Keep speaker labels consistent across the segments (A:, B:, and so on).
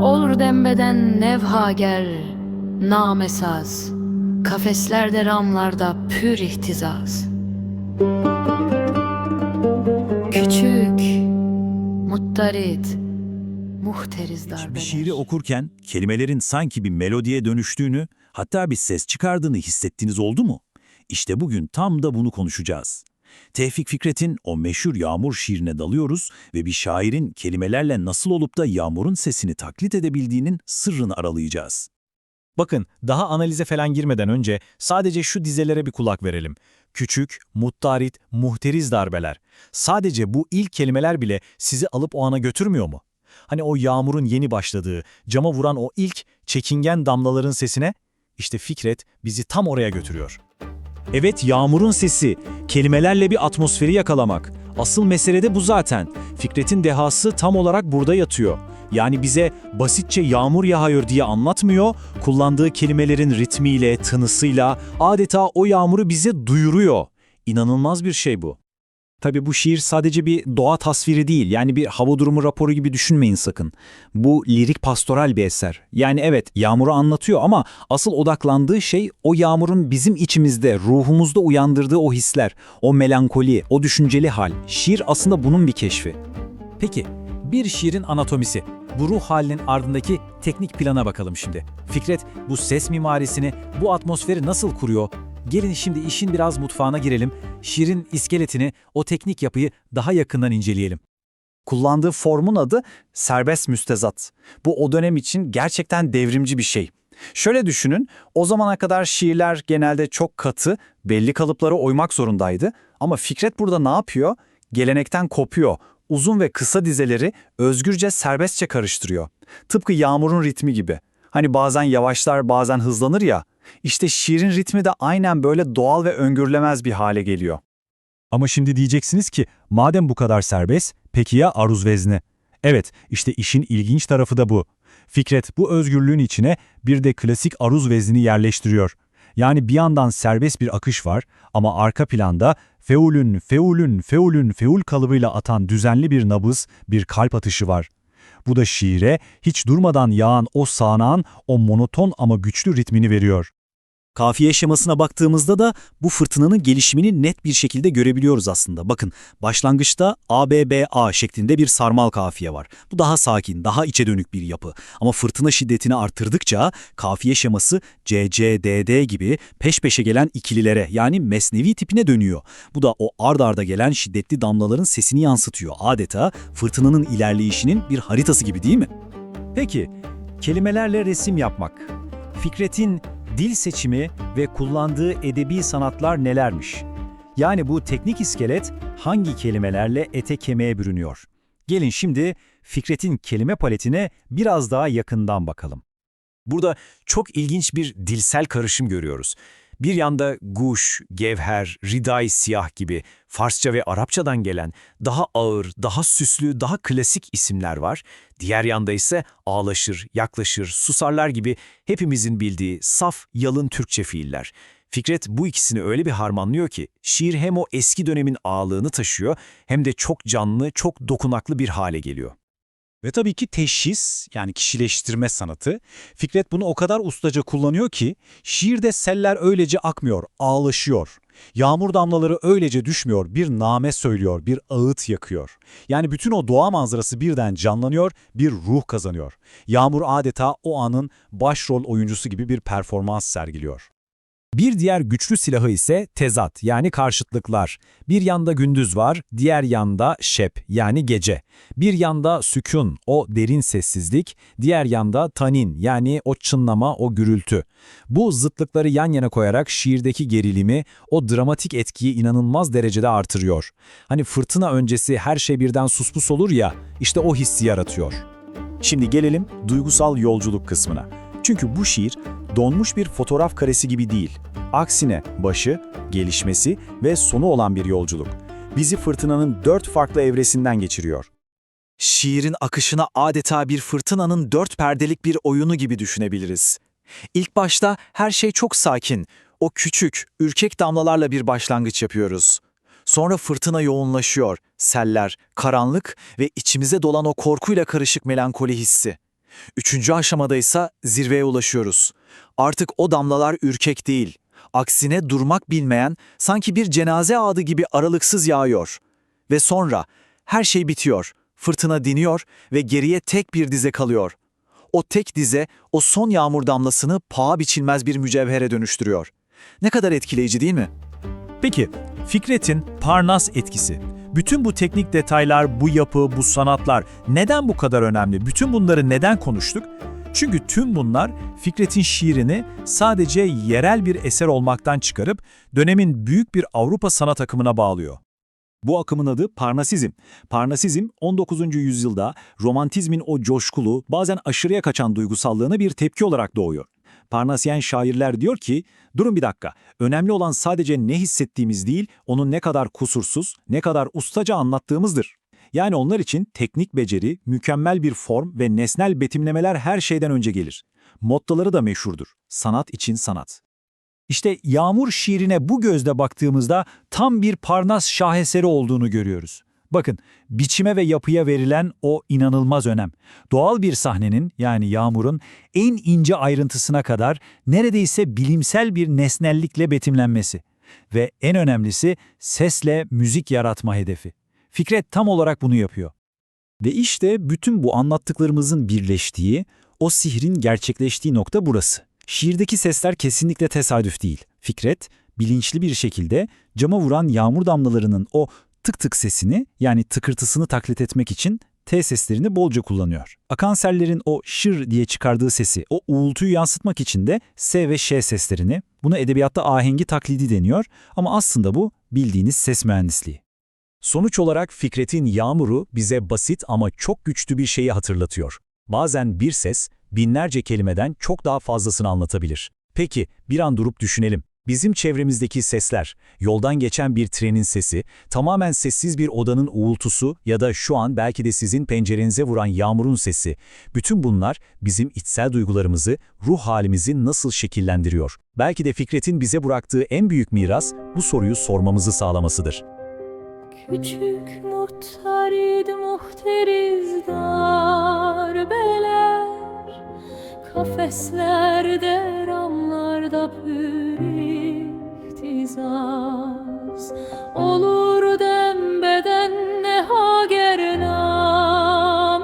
A: Olur dembeden nevha gel, namesaz. Kafeslerde ramlarda pür ihtizaz. Küçük, muttarit, muhteriz darbeler.
B: Bir şiiri okurken kelimelerin sanki bir melodiye dönüştüğünü, hatta bir ses çıkardığını hissettiğiniz oldu mu? İşte bugün tam da bunu konuşacağız. Tevfik Fikret'in o meşhur Yağmur şiirine dalıyoruz ve bir şairin kelimelerle nasıl olup da yağmurun sesini taklit edebildiğinin sırrını aralayacağız.
C: Bakın, daha analize falan girmeden önce sadece şu dizelere bir kulak verelim. Küçük, muttarit, muhteriz darbeler. Sadece bu ilk kelimeler bile sizi alıp o ana götürmüyor mu? Hani o yağmurun yeni başladığı, cama vuran o ilk çekingen damlaların sesine, işte Fikret bizi tam oraya götürüyor.
B: Evet yağmurun sesi, kelimelerle bir atmosferi yakalamak. Asıl mesele de bu zaten. Fikret'in dehası tam olarak burada yatıyor. Yani bize basitçe yağmur yağıyor diye anlatmıyor, kullandığı kelimelerin ritmiyle, tınısıyla adeta o yağmuru bize duyuruyor. İnanılmaz bir şey bu. Tabii bu şiir sadece bir doğa tasviri değil, yani bir hava durumu raporu gibi düşünmeyin sakın. Bu lirik pastoral bir eser. Yani evet yağmuru anlatıyor ama asıl odaklandığı şey o yağmurun bizim içimizde, ruhumuzda uyandırdığı o hisler, o melankoli, o düşünceli hal. Şiir aslında bunun bir keşfi.
C: Peki, bir şiirin anatomisi. Bu ruh halinin ardındaki teknik plana bakalım şimdi. Fikret bu ses mimarisini, bu atmosferi nasıl kuruyor? Gelin şimdi işin biraz mutfağına girelim. Şiirin iskeletini, o teknik yapıyı daha yakından inceleyelim.
D: Kullandığı formun adı serbest müstezat. Bu o dönem için gerçekten devrimci bir şey. Şöyle düşünün, o zamana kadar şiirler genelde çok katı, belli kalıplara uymak zorundaydı. Ama Fikret burada ne yapıyor? Gelenekten kopuyor. Uzun ve kısa dizeleri özgürce serbestçe karıştırıyor. Tıpkı yağmurun ritmi gibi. Hani bazen yavaşlar bazen hızlanır ya. İşte şiirin ritmi de aynen böyle doğal ve öngörülemez bir hale geliyor.
B: Ama şimdi diyeceksiniz ki madem bu kadar serbest, peki ya aruz vezni? Evet, işte işin ilginç tarafı da bu. Fikret bu özgürlüğün içine bir de klasik aruz veznini yerleştiriyor. Yani bir yandan serbest bir akış var ama arka planda feulün, feulün, feulün, feul kalıbıyla atan düzenli bir nabız, bir kalp atışı var. Bu da şiire hiç durmadan yağan o sağanağın o monoton ama güçlü ritmini veriyor.
E: Kafiye şemasına baktığımızda da bu fırtınanın gelişimini net bir şekilde görebiliyoruz aslında. Bakın başlangıçta ABBA şeklinde bir sarmal kafiye var. Bu daha sakin, daha içe dönük bir yapı. Ama fırtına şiddetini artırdıkça kafiye şeması CCDD gibi peş peşe gelen ikililere yani mesnevi tipine dönüyor. Bu da o ard arda gelen şiddetli damlaların sesini yansıtıyor. Adeta fırtınanın ilerleyişinin bir haritası gibi değil mi?
C: Peki, kelimelerle resim yapmak. Fikret'in dil seçimi ve kullandığı edebi sanatlar nelermiş? Yani bu teknik iskelet hangi kelimelerle ete kemiğe bürünüyor? Gelin şimdi Fikret'in kelime paletine biraz daha yakından bakalım. Burada çok ilginç bir dilsel karışım görüyoruz. Bir yanda guş, gevher, riday siyah gibi Farsça ve Arapçadan gelen daha ağır, daha süslü, daha klasik isimler var. Diğer yanda ise ağlaşır, yaklaşır, susarlar gibi hepimizin bildiği saf, yalın Türkçe fiiller. Fikret bu ikisini öyle bir harmanlıyor ki şiir hem o eski dönemin ağlığını taşıyor hem de çok canlı, çok dokunaklı bir hale geliyor.
B: Ve tabii ki teşhis yani kişileştirme sanatı. Fikret bunu o kadar ustaca kullanıyor ki şiirde seller öylece akmıyor, ağlaşıyor. Yağmur damlaları öylece düşmüyor, bir name söylüyor, bir ağıt yakıyor. Yani bütün o doğa manzarası birden canlanıyor, bir ruh kazanıyor. Yağmur adeta o anın başrol oyuncusu gibi bir performans sergiliyor.
C: Bir diğer güçlü silahı ise tezat yani karşıtlıklar. Bir yanda gündüz var, diğer yanda şep yani gece. Bir yanda sükun, o derin sessizlik, diğer yanda tanin yani o çınlama, o gürültü. Bu zıtlıkları yan yana koyarak şiirdeki gerilimi, o dramatik etkiyi inanılmaz derecede artırıyor. Hani fırtına öncesi her şey birden suspus olur ya, işte o hissi yaratıyor.
E: Şimdi gelelim duygusal yolculuk kısmına. Çünkü bu şiir donmuş bir fotoğraf karesi gibi değil. Aksine başı, gelişmesi ve sonu olan bir yolculuk. Bizi fırtınanın dört farklı evresinden geçiriyor. Şiirin akışına adeta bir fırtınanın dört perdelik bir oyunu gibi düşünebiliriz. İlk başta her şey çok sakin. O küçük, ürkek damlalarla bir başlangıç yapıyoruz.
D: Sonra fırtına yoğunlaşıyor, seller, karanlık ve içimize dolan o korkuyla karışık melankoli hissi. Üçüncü aşamada ise zirveye ulaşıyoruz. Artık o damlalar ürkek değil. Aksine durmak bilmeyen, sanki bir cenaze ağdı gibi aralıksız yağıyor. Ve sonra her şey bitiyor, fırtına diniyor ve geriye tek bir dize kalıyor. O tek dize, o son yağmur damlasını paha biçilmez bir mücevhere dönüştürüyor. Ne kadar etkileyici değil mi?
B: Peki, Fikret'in Parnas etkisi. Bütün bu teknik detaylar, bu yapı, bu sanatlar neden bu kadar önemli? Bütün bunları neden konuştuk? Çünkü tüm bunlar Fikret'in şiirini sadece yerel bir eser olmaktan çıkarıp dönemin büyük bir Avrupa sanat akımına bağlıyor.
E: Bu akımın adı Parnasizm. Parnasizm 19. yüzyılda romantizmin o coşkulu, bazen aşırıya kaçan duygusallığına bir tepki olarak doğuyor. Parnasyen şairler diyor ki, durun bir dakika, önemli olan sadece ne hissettiğimiz değil, onu ne kadar kusursuz, ne kadar ustaca anlattığımızdır. Yani onlar için teknik beceri, mükemmel bir form ve nesnel betimlemeler her şeyden önce gelir. Mottoları da meşhurdur. Sanat için sanat. İşte Yağmur şiirine bu gözle baktığımızda tam bir Parnas şaheseri olduğunu görüyoruz. Bakın, biçime ve yapıya verilen o inanılmaz önem. Doğal bir sahnenin yani Yağmur'un en ince ayrıntısına kadar neredeyse bilimsel bir nesnellikle betimlenmesi. Ve en önemlisi sesle müzik yaratma hedefi. Fikret tam olarak bunu yapıyor. Ve işte bütün bu anlattıklarımızın birleştiği, o sihrin gerçekleştiği nokta burası. Şiirdeki sesler kesinlikle tesadüf değil. Fikret, bilinçli bir şekilde cama vuran yağmur damlalarının o tık tık sesini yani tıkırtısını taklit etmek için T seslerini bolca kullanıyor. Akan sellerin o şır diye çıkardığı sesi, o uğultuyu yansıtmak için de S ve Ş seslerini, buna edebiyatta ahengi taklidi deniyor ama aslında bu bildiğiniz ses mühendisliği.
B: Sonuç olarak Fikret'in Yağmur'u bize basit ama çok güçlü bir şeyi hatırlatıyor. Bazen bir ses, binlerce kelimeden çok daha fazlasını anlatabilir. Peki, bir an durup düşünelim. Bizim çevremizdeki sesler, yoldan geçen bir trenin sesi, tamamen sessiz bir odanın uğultusu ya da şu an belki de sizin pencerenize vuran yağmurun sesi, bütün bunlar bizim içsel duygularımızı, ruh halimizi nasıl şekillendiriyor? Belki de Fikret'in bize bıraktığı en büyük miras bu soruyu sormamızı sağlamasıdır.
A: Küçük muhtarid muhteriz darbeler Kafeslerde ramlarda pür ihtizaz Olur dembeden ne hager namesaz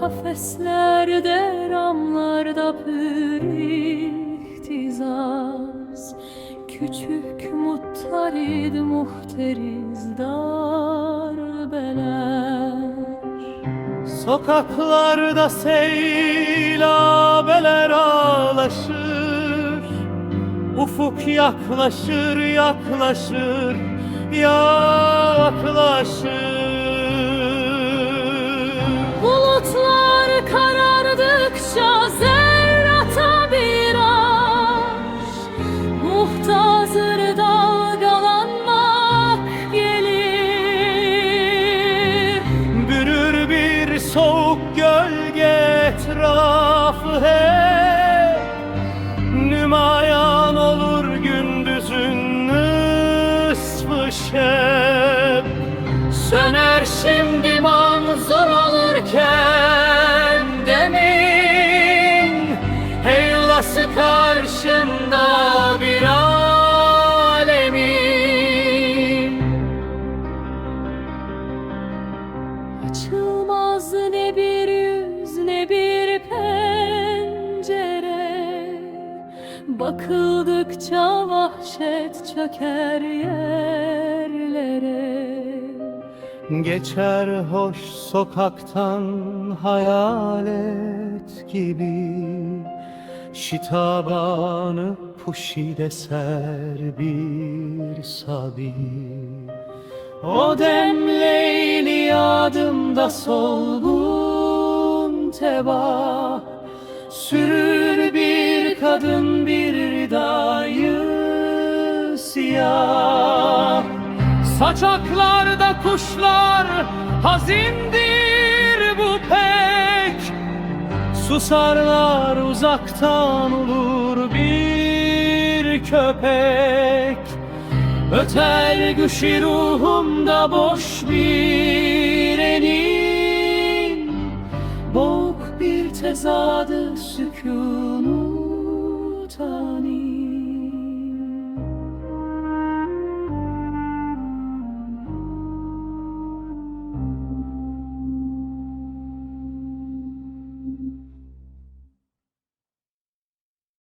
A: Kafeslerde ramlarda pür ihtizaz Küçük muttarid muhteriz darbeler
F: Sokaklarda seylabeler ağlaşır Ufuk yaklaşır, yaklaşır, yaklaşır.
A: Bulutlar karardıkça zerrata
F: şimdi manzur olurken demin Heylası karşında bir alemin.
A: Açılmaz ne bir yüz ne bir pencere. Bakıldıkça vahşet çöker yerlere
F: Geçer hoş sokaktan hayalet gibi. Şitabanı puşide ser bir sabi. O dem leyli adımda solgun teba. Sürür bir kadın bir ridayı siyah Saçaklarda kuşlar hazindir bu pek. Susarlar uzaktan olur bir köpek.
A: Öter güşi ruhumda boş bir enin. Boğuk bir tezadı sükunu tani